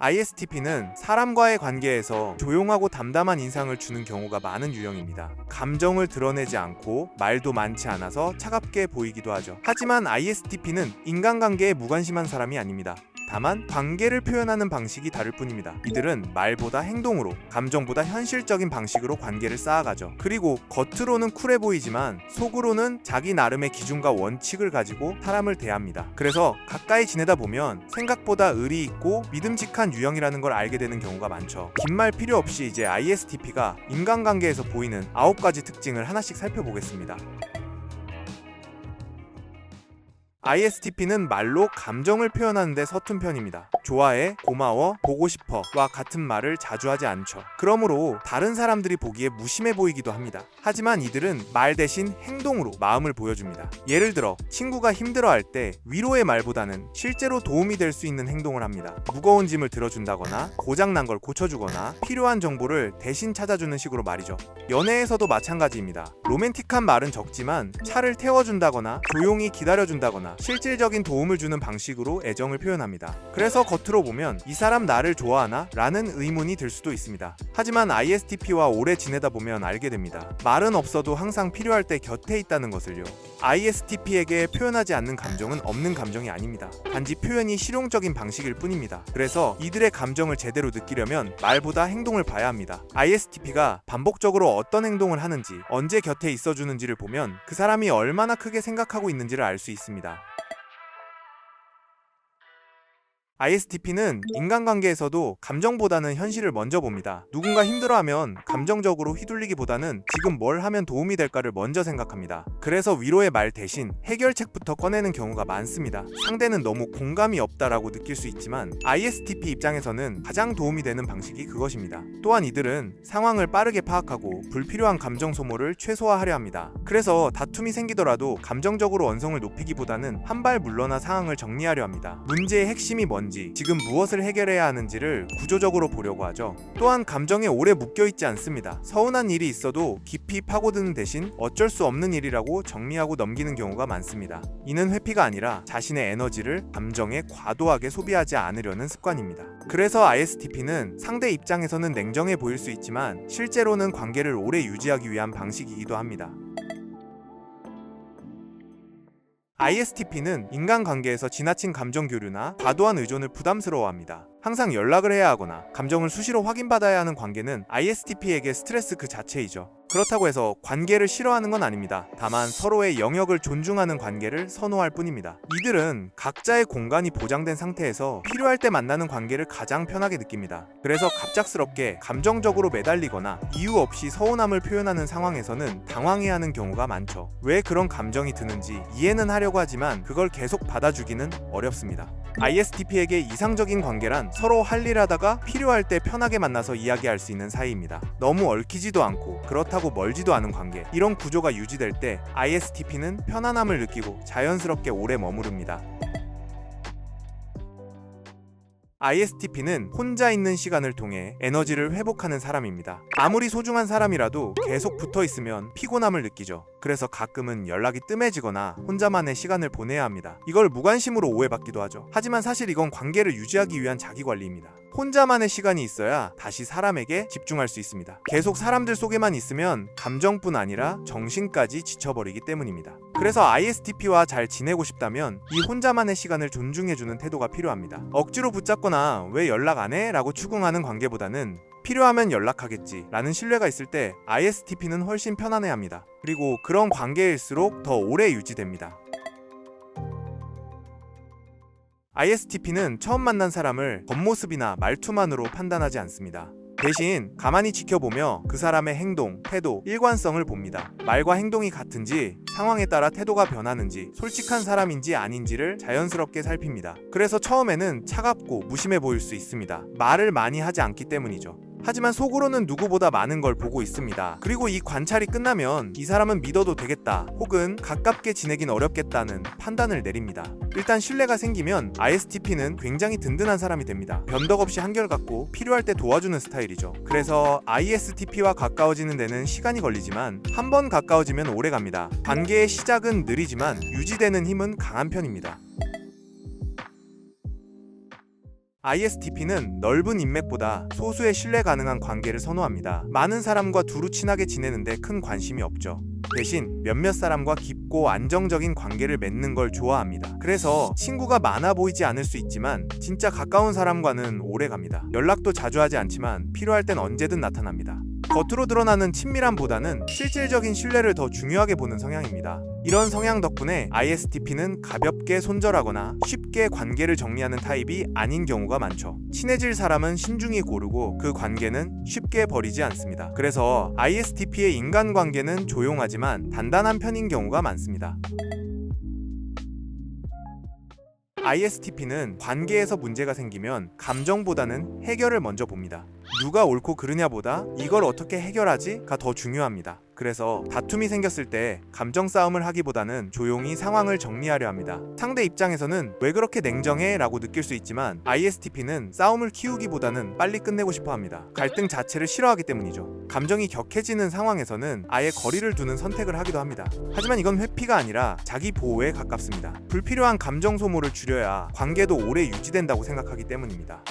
ISTP는 사람과의 관계에서 조용하고 담담한 인상을 주는 경우가 많은 유형입니다. 감정을 드러내지 않고 말도 많지 않아서 차갑게 보이기도 하죠. 하지만 ISTP는 인간관계에 무관심한 사람이 아닙니다. 다만 관계를 표현하는 방식이 다를 뿐입니다. 이들은 말보다 행동으로, 감정보다 현실적인 방식으로 관계를 쌓아가죠. 그리고 겉으로는 쿨해 보이지만 속으로는 자기 나름의 기준과 원칙을 가지고 사람을 대합니다. 그래서 가까이 지내다 보면 생각보다 의리 있고 믿음직한 유형이라는 걸 알게 되는 경우가 많죠. 긴 말 필요 없이 이제 ISTP가 인간관계에서 보이는 아홉 가지 특징을 하나씩 살펴보겠습니다. ISTP는 말로 감정을 표현하는데 서툰 편입니다. 좋아해, 고마워, 보고 싶어 와 같은 말을 자주 하지 않죠. 그러므로 다른 사람들이 보기에 무심해 보이기도 합니다. 하지만 이들은 말 대신 행동으로 마음을 보여줍니다. 예를 들어 친구가 힘들어 할 때 위로의 말보다는 실제로 도움이 될 수 있는 행동을 합니다. 무거운 짐을 들어준다거나 고장난 걸 고쳐주거나 필요한 정보를 대신 찾아주는 식으로 말이죠. 연애에서도 마찬가지입니다. 로맨틱한 말은 적지만 차를 태워준다거나 조용히 기다려준다거나 실질적인 도움을 주는 방식으로 애정을 표현합니다. 그래서 겉으로 보면 이 사람 나를 좋아하나? 라는 의문이 들 수도 있습니다. 하지만 ISTP와 오래 지내다 보면 알게 됩니다. 말은 없어도 항상 필요할 때 곁에 있다는 것을요. ISTP에게 표현하지 않는 감정은 없는 감정이 아닙니다. 단지 표현이 실용적인 방식일 뿐입니다. 그래서 이들의 감정을 제대로 느끼려면 말보다 행동을 봐야 합니다. ISTP가 반복적으로 어떤 행동을 하는지, 언제 곁에 있어주는지를 보면 그 사람이 얼마나 크게 생각하고 있는지를 알 수 있습니다. ISTP는 인간관계에서도 감정보다는 현실을 먼저 봅니다. 누군가 힘들어하면 감정적으로 휘둘리기보다는 지금 뭘 하면 도움이 될까를 먼저 생각합니다. 그래서 위로의 말 대신 해결책부터 꺼내는 경우가 많습니다. 상대는 너무 공감이 없다라고 느낄 수 있지만 ISTP 입장에서는 가장 도움이 되는 방식이 그것입니다. 또한 이들은 상황을 빠르게 파악하고 불필요한 감정 소모를 최소화하려 합니다. 그래서 다툼이 생기더라도 감정적으로 원성을 높이기보다는 한 발 물러나 상황을 정리하려 합니다. 문제의 핵심이 뭔지 뭔지, 지금 무엇을 해결해야 하는지를 구조적으로 보려고 하죠. 또한 감정에 오래 묶여 있지 않습니다. 서운한 일이 있어도 깊이 파고드는 대신 어쩔 수 없는 일이라고 정리하고 넘기는 경우가 많습니다. 이는 회피가 아니라 자신의 에너지를 감정에 과도하게 소비하지 않으려는 습관입니다. 그래서 ISTP는 상대 입장에서는 냉정해 보일 수 있지만 실제로는 관계를 오래 유지하기 위한 방식이기도 합니다. ISTP는 인간관계에서 지나친 감정 교류나 과도한 의존을 부담스러워합니다. 항상 연락을 해야 하거나 감정을 수시로 확인받아야 하는 관계는 ISTP에게 스트레스 그 자체이죠. 그렇다고 해서 관계를 싫어하는 건 아닙니다. 다만 서로의 영역을 존중하는 관계를 선호할 뿐입니다. 이들은 각자의 공간이 보장된 상태에서 필요할 때 만나는 관계를 가장 편하게 느낍니다. 그래서 갑작스럽게 감정적으로 매달리거나 이유 없이 서운함을 표현하는 상황에서는 당황해하는 경우가 많죠. 왜 그런 감정이 드는지 이해는 하려고 하지만 그걸 계속 받아주기는 어렵습니다. ISTP에게 이상적인 관계란 서로 할 일 하다가 필요할 때 편하게 만나서 이야기할 수 있는 사이입니다. 너무 얽히지도 않고 그렇다고 멀지도 않은 관계. 이런 구조가 유지될 때 ISTP는 편안함을 느끼고 자연스럽게 오래 머무릅니다. ISTP는 혼자 있는 시간을 통해 에너지를 회복하는 사람입니다. 아무리 소중한 사람이라도 계속 붙어 있으면 피곤함을 느끼죠. 그래서 가끔은 연락이 뜸해지거나 혼자만의 시간을 보내야 합니다. 이걸 무관심으로 오해받기도 하죠. 하지만 사실 이건 관계를 유지하기 위한 자기 관리입니다. 혼자만의 시간이 있어야 다시 사람에게 집중할 수 있습니다. 계속 사람들 속에만 있으면 감정뿐 아니라 정신까지 지쳐버리기 때문입니다. 그래서 ISTP와 잘 지내고 싶다면 이 혼자만의 시간을 존중해주는 태도가 필요합니다. 억지로 붙잡거나 왜 연락 안 해? 라고 추궁하는 관계보다는 필요하면 연락하겠지 라는 신뢰가 있을 때 ISTP는 훨씬 편안해 합니다. 그리고 그런 관계일수록 더 오래 유지됩니다. ISTP는 처음 만난 사람을 겉모습이나 말투만으로 판단하지 않습니다. 대신 가만히 지켜보며 그 사람의 행동, 태도, 일관성을 봅니다. 말과 행동이 같은지, 상황에 따라 태도가 변하는지, 솔직한 사람인지 아닌지를 자연스럽게 살핍니다. 그래서 처음에는 차갑고 무심해 보일 수 있습니다. 말을 많이 하지 않기 때문이죠. 하지만 속으로는 누구보다 많은 걸 보고 있습니다. 그리고 이 관찰이 끝나면 이 사람은 믿어도 되겠다 혹은 가깝게 지내긴 어렵겠다는 판단을 내립니다. 일단 신뢰가 생기면 ISTP는 굉장히 든든한 사람이 됩니다. 변덕 없이 한결같고 필요할 때 도와주는 스타일이죠. 그래서 ISTP와 가까워지는 데는 시간이 걸리지만 한 번 가까워지면 오래 갑니다. 관계의 시작은 느리지만 유지되는 힘은 강한 편입니다. ISTP는 넓은 인맥보다 소수의 신뢰 가능한 관계를 선호합니다. 많은 사람과 두루 친하게 지내는데 큰 관심이 없죠. 대신 몇몇 사람과 깊고 안정적인 관계를 맺는 걸 좋아합니다. 그래서 친구가 많아 보이지 않을 수 있지만 진짜 가까운 사람과는 오래 갑니다. 연락도 자주 하지 않지만 필요할 땐 언제든 나타납니다. 겉으로 드러나는 친밀함보다는 실질적인 신뢰를 더 중요하게 보는 성향입니다. 이런 성향 덕분에 ISTP는 가볍게 손절하거나 쉽게 관계를 정리하는 타입이 아닌 경우가 많죠. 친해질 사람은 신중히 고르고 그 관계는 쉽게 버리지 않습니다. 그래서 ISTP의 인간관계는 조용하지만 단단한 편인 경우가 많습니다. ISTP는 관계에서 문제가 생기면 감정보다는 해결을 먼저 봅니다. 누가 옳고 그르냐보다 이걸 어떻게 해결하지가 더 중요합니다. 그래서 다툼이 생겼을 때 감정 싸움을 하기보다는 조용히 상황을 정리하려 합니다. 상대 입장에서는 왜 그렇게 냉정해? 라고 느낄 수 있지만 ISTP는 싸움을 키우기보다는 빨리 끝내고 싶어 합니다. 갈등 자체를 싫어하기 때문이죠. 감정이 격해지는 상황에서는 아예 거리를 두는 선택을 하기도 합니다. 하지만 이건 회피가 아니라 자기 보호에 가깝습니다. 불필요한 감정 소모를 줄여야 관계도 오래 유지된다고 생각하기 때문입니다.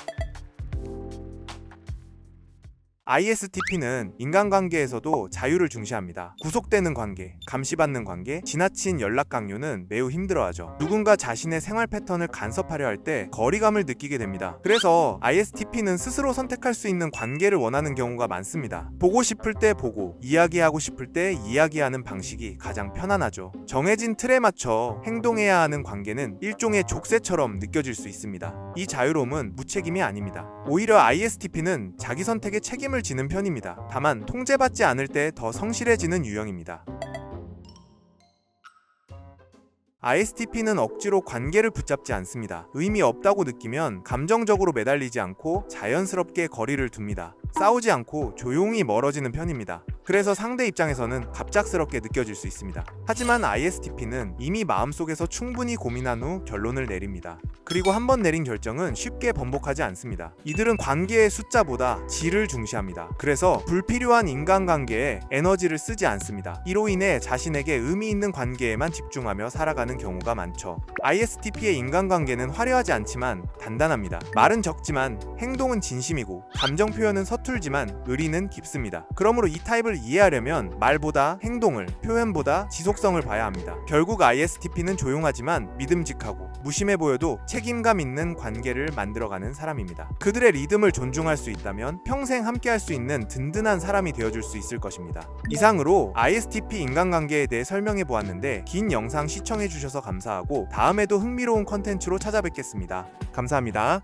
ISTP는 인간관계에서도 자유를 중시합니다. 구속되는 관계, 감시받는 관계, 지나친 연락 강요는 매우 힘들어하죠. 누군가 자신의 생활 패턴을 간섭하려 할 때 거리감을 느끼게 됩니다. 그래서 ISTP는 스스로 선택할 수 있는 관계를 원하는 경우가 많습니다. 보고 싶을 때 보고, 이야기하고 싶을 때 이야기하는 방식이 가장 편안하죠. 정해진 틀에 맞춰 행동해야 하는 관계는 일종의 족쇄처럼 느껴질 수 있습니다. 이 자유로움은 무책임이 아닙니다. 오히려 ISTP는 자기 선택에 책임을 지는 편입니다. 다만 통제받지 않을 때 더 성실해지는 유형입니다. ISTP는 억지로 관계를 붙잡지 않습니다. 의미 없다고 느끼면 감정적으로 매달리지 않고 자연스럽게 거리를 둡니다. 싸우지 않고 조용히 멀어지는 편입니다. 그래서 상대 입장에서는 갑작스럽게 느껴질 수 있습니다. 하지만 ISTP는 이미 마음속에서 충분히 고민한 후 결론을 내립니다. 그리고 한 번 내린 결정은 쉽게 번복하지 않습니다. 이들은 관계의 숫자보다 질을 중시합니다. 그래서 불필요한 인간관계에 에너지를 쓰지 않습니다. 이로 인해 자신에게 의미 있는 관계에만 집중하며 살아가는 경우가 많죠. ISTP의 인간관계는 화려하지 않지만 단단합니다. 말은 적지만 행동은 진심이고 감정 표현은 서툴지만 의리는 깊습니다. 그러므로 이 타입을 이해하려면 말보다 행동을, 표현보다 지속성을 봐야 합니다. 결국 ISTP는 조용하지만 믿음직하고 무심해 보여도 책임감 있는 관계를 만들어가는 사람입니다. 그들의 리듬을 존중할 수 있다면 평생 함께할 수 있는 든든한 사람이 되어줄 수 있을 것입니다. 이상으로 ISTP 인간관계에 대해 설명해 보았는데 긴 영상 시청해 주셔서 감사하고 다음에도 흥미로운 컨텐츠로 찾아뵙겠습니다. 감사합니다.